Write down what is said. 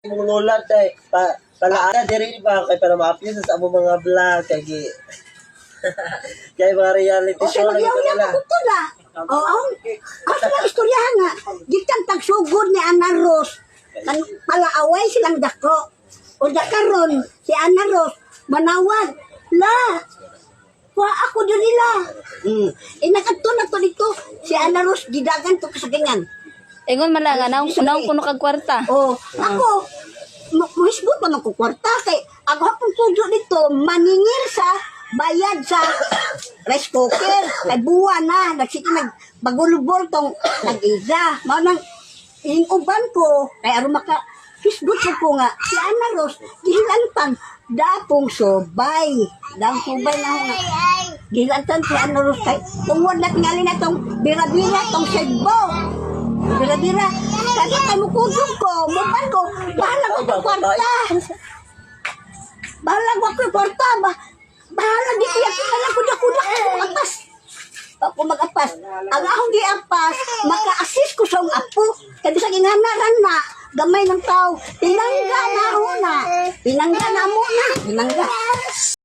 mong lulat ay pa palaana diri ba kay para ma-upload sa among mga vlog kay gi kay mga reality show lang ito na ko na. O ang ako lang istorya nga. Gikan tagsugod ni Ana Ros. Kan palaaway silang dako. O dakaron si Ana Ros manawag. La. Wa ako diri la. Hmm. Inakadto na to dito si Ana Ros gidagan to kasagingan. Ingon man lang, naong naong kuno kag kwarta. Oh, ako, ma- muhisbot pa man ko kwarta kay ako hapon tudo dito maningil sa bayad sa rice cooker kay buwan na nagsiti nag bagulubol tong nag-iga. Mao nang yung uban ko kay aron maka hisbot ko po nga si Ana Ros gihilantan dapong sobay. Dang sobay na ho nga. Gihilantan si Ana Ros kay tungod na tingali na tong bira-bira tong segbo Bira-bira. Kaya kayo kudong ko, mupan ko, bahala ko sa kwarta. Bahala ko sa kwarta. Ba bahala di kaya kaya ko na kudak ko mag-apas. Ako mag-apas. Ang akong gi-apas, maka-assist ko sa apo. Kaya sa ginganaran na, gamay ng tao, pinangga na ako na. Pinangga na mo na. Pinangga.